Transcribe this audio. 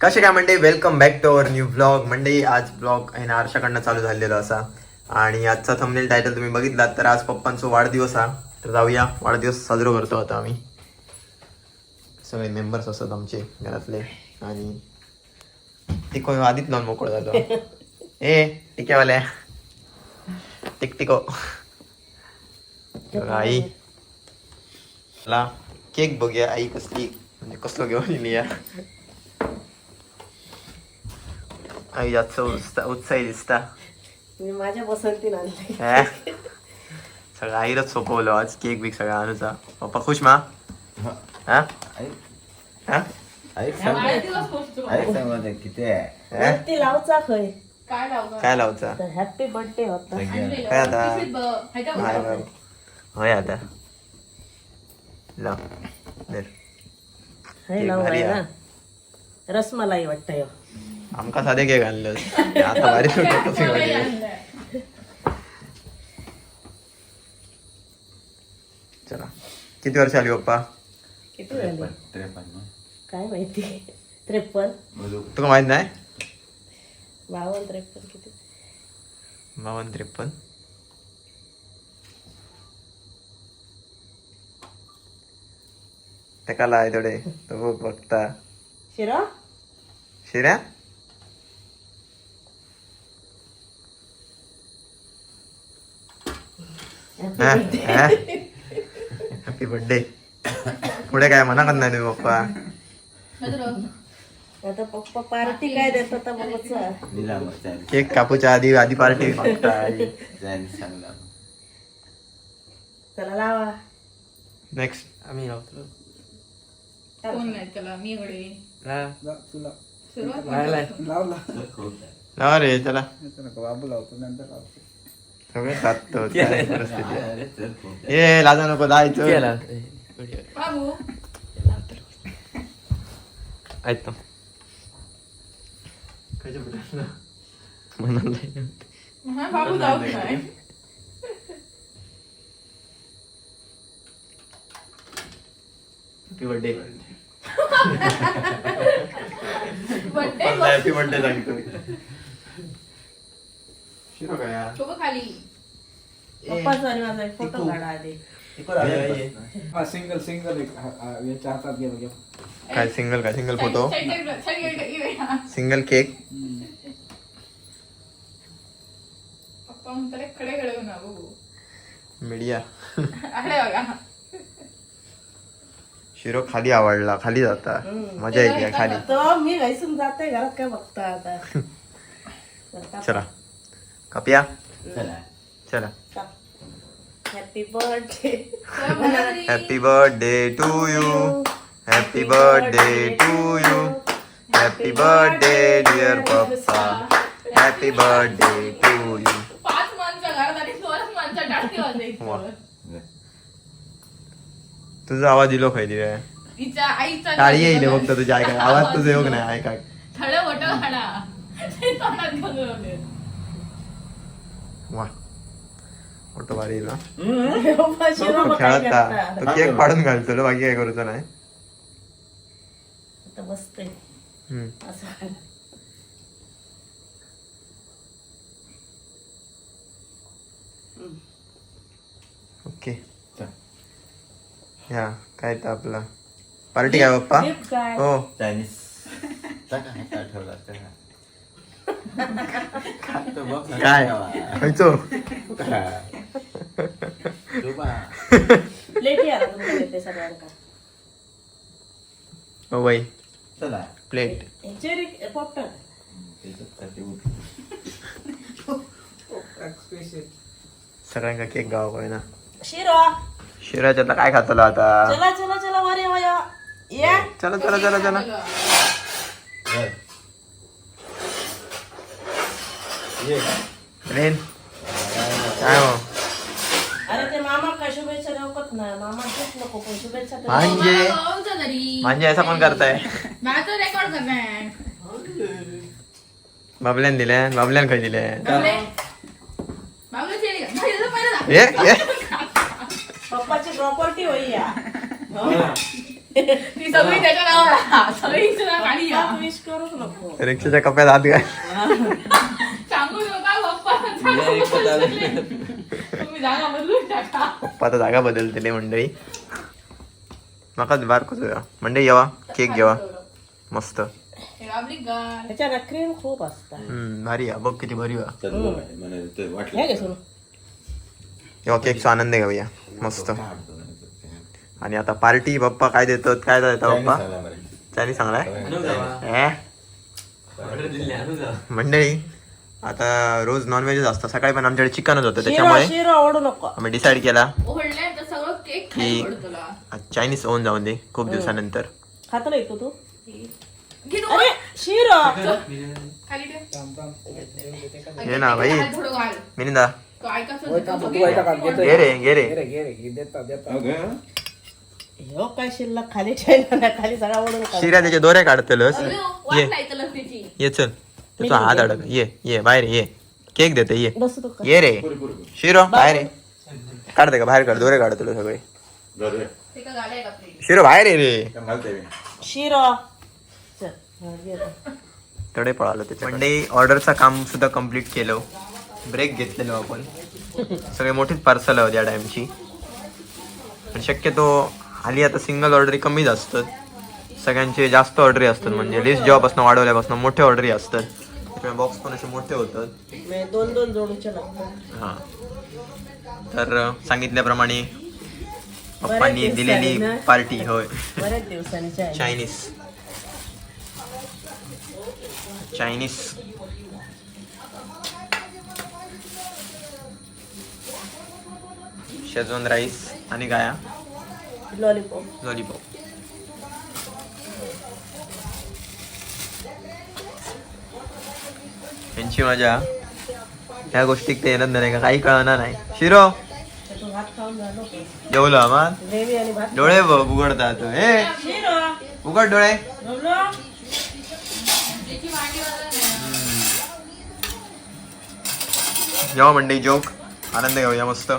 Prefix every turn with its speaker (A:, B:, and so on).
A: कसे काय म्हणते welcome back to our new blog म्हणजे आज ब्लॉग आहे ना आरशाकडनं चालू झालेलो असा. आणि आजचा थंबनेल टायटल तुम्ही बघितलात तर आज पप्पांचा वाढदिवस हा. तर जाऊया वाढदिवस साजरा करतो आता आम्ही. सगळे मेंबर्स असतात आमचे घरातले. आणि ते कोण आधीच लावून मोकळं झालं. ए टिकेवाल्या टिक टिको आई. केक बघूया आई कसली म्हणजे कसलो घेऊन या आई जास्त उत्साह उत्साही दिसता.
B: मी माझ्या पसंतीन आणले
A: हे? सगळं आईरच सोपवलं आज केक बिक सगळं आणूचा पप्पा खुश मा? हा. हा?
C: सांग. किती आहे?
A: हे?
B: ते लावचा खय.
D: काय लावलं
A: काय लावचा?
B: तर हॅपी बर्थडे होता.
A: काय आता? हाय आता. लाव.
B: हे
A: केक भारी
B: आहे. ना. रसमलाई वाटतं ह्यो.
A: आमका साधे केक आणलं. आता भारी सुटतो चला. किती वर्ष आली पप्पा?
B: किती झाले
C: त्रेपन्न.
B: काय माहिती? त्रेपन्न.
A: तुका माहीत नाही?
B: बावन्न त्रेपन्न किती?
A: बावन्न त्रेपन्न. तेका लाय थोडे तो बघ बघता.
B: शिरो?
A: शिऱ्या? हॅपी बर्थडे पुढे काय म्हणा करत नाही तुम्ही पप्पा
B: आता पप्पा पार्टी काय देत होता बघा
C: दिला मग त्याने
A: केक कापूच्या आधी आधी पार्टी.
B: चला लावा.
A: नेक्स्ट आम्ही लावतो.
D: कोण नाही त्याला मी सुरुवात
A: लावा रे चला.
E: बाबू लावतो नंतर लावतो.
A: सगळे काय परिस्थिती. ए लाजा नको जायचं ऐकतो म्हणाले?
D: हा बाबू जाऊ नाही
A: happy birthday
D: birthday
A: happy birthday सांगतो शिरो काय
D: खाली
B: पप्पाचा आणि माझा एक फोटो काढा आधी.
E: हा सिंगल सिंगल एक. याच्या हातात घे बघ
A: काय सिंगल काय single photo single cake media शिरो खाली आवडला खाली जाता. मजा येते खाली.
B: तो मी घाईसून जाते घरात काय बघता आता? चला,
A: चला कापिया?
C: चला.
A: चला.
B: Happy birthday.
A: Happy to you happy birthday to you happy birthday dear पप्पा हॅपी बर्थडे टू यू
D: पाच माणसं घरात आणि दोनच माणसं टाळती
A: वा.
D: वाजायची
A: तुझा आवाज दिलो खायली रे.
D: तिच्या आईचा
A: टाळी येईल फक्त तुझ्या ऐका आवाज तुझा योग नाही? ऐका
D: थळ मोठ.
A: वा. मोठं भारी येईल ना.
B: पप्पा काय
A: खेळत? तो केक पाडून घालतो बाकी काय करूचं नाही.
B: आता बसते.
A: ओके.
C: चल.
A: ह्या काय तर आपला. पार्टी काय
B: काय?
A: हो.
C: चायनीज. टाका हात आठवला टाका खातो बघ ना
A: काय. खायचो.
C: खा. तू बा.
B: प्लेट या तुमच्या येते सगळ्यांका
A: हो बाई
C: चला
A: प्लेट सगळ्यांका केक गाव ना.
B: शिरो.
A: शिराच्यातला काय खातलो आता?
B: चला चला चला
A: चला चला. चला चला
C: वर. ये.
A: रेन काय हो
B: अरे ते मामा काय शुभेच्छा देवकत ना? मामा खूप नको पण शुभेच्छा तर
A: म्हणजे म्हणजे असं कोण करताय.
D: माझं रेकॉर्ड करणार
A: बाबल्यान दिले बाबल्यान खय दिले?
D: बाबले. बाबले चेरी का? नाही, त्याचं पहिलं दाखव.
A: ए ए
B: पप्पाची प्रॉपर्टी होई या. हो.
D: ती सगळी त्याच्या नावाला सगळी हिच्या नावावर खाली या
B: विश करूच नको.
A: रिक्षाच्या कप्यात हात घाल.
D: पप्पा
C: या
A: आता जागा बदलतेले मंडळी. नकाच बारकोच मंडळी येवा केक घेवा. मस्त.
D: हे
B: क्रीम खूप
A: भारी आहे. बघ किती भारी.
B: हे
A: येवा केकचा आनंद घेऊया. मस्त. आणि आता पार्टी पप्पा काय देतात काय देतात पप्पा? चांगलाय ए? मंडळी आता रोज नॉनव्हेजच असतं सकाळी पण आमच्याकडे चिकनच होतं
B: शिरो
A: त्याच्यामुळे
B: शिरो आवडू नको
A: आम्ही डिसाईड केला
D: ओढलंय तर सगळं केक
A: की चायनीज होऊन जाऊन दे खूप दिवसानंतर
B: खात नाही तू तू
D: घे तू.
B: अरे शिरो
D: खाली ठेव.
E: थांब, थांब.
A: हे ना भाई
D: हात थोडं घाल
A: मिनिंदा
D: घे.
E: ऐका, घेतोय.
A: घे रे घे रे
E: घे रे, घे रे, घे, देता, देता.
C: अगं,
B: हो काय शिल्लक खाली ठेवला ना खाली सगळा ओढून काढ.
A: शिऱ्या त्याच्या दोऱ्या काढतलस. ये चल तुझा हात अडक. ये ये बाहेर ये. केक देते ये.
B: बसू तू का?
A: ये रे. शिरो बाहेर ये. काढते का? बाहेर काढ. दोरे काढतलो सगळे.
C: बरं रे.
D: ते का घालाय का प्लेट?
A: शिरो बाहेर ये रे.
B: शिरो.
A: तडे पळालो त्याच्या मंडे ऑर्डरचं काम सुद्धा कंप्लीट केलं. ब्रेक घेतलेलो आपण. सगळे मोठीच पार्सल होती या टाइमची पण शक्यतो हल्ली आता सिंगल ऑर्डरी कमीच असतात. सगळ्यांचे जास्त ऑर्डरी असतात. म्हणजे लिस्ट जेव्हापासून वाढवल्यापासून मोठे ऑर्डरी असतात. त्यामुळे बॉक्स पण असे मोठे होतात.
B: दोन दोन जोडूचे लागतात
A: हां. तर सांगितल्याप्रमाणे पप्पांनी दिलेली
B: ना.
A: पार्टी होय.
B: बऱ्याच दिवसांनी चाय.
A: चायनीज. चायनीज. शेजवान राईस आणि गाया.
B: लॉलीपॉप
A: लॉलीपॉप यांची मजा ह्या गोष्टीत ते येणार नाही का? काही कळणार नाही. शिरो. जेवलो आम्हाला डोळे बघ तू हे उघड डोळे. जेव्हा म्हणते जोक. आनंद घेऊया मस्त.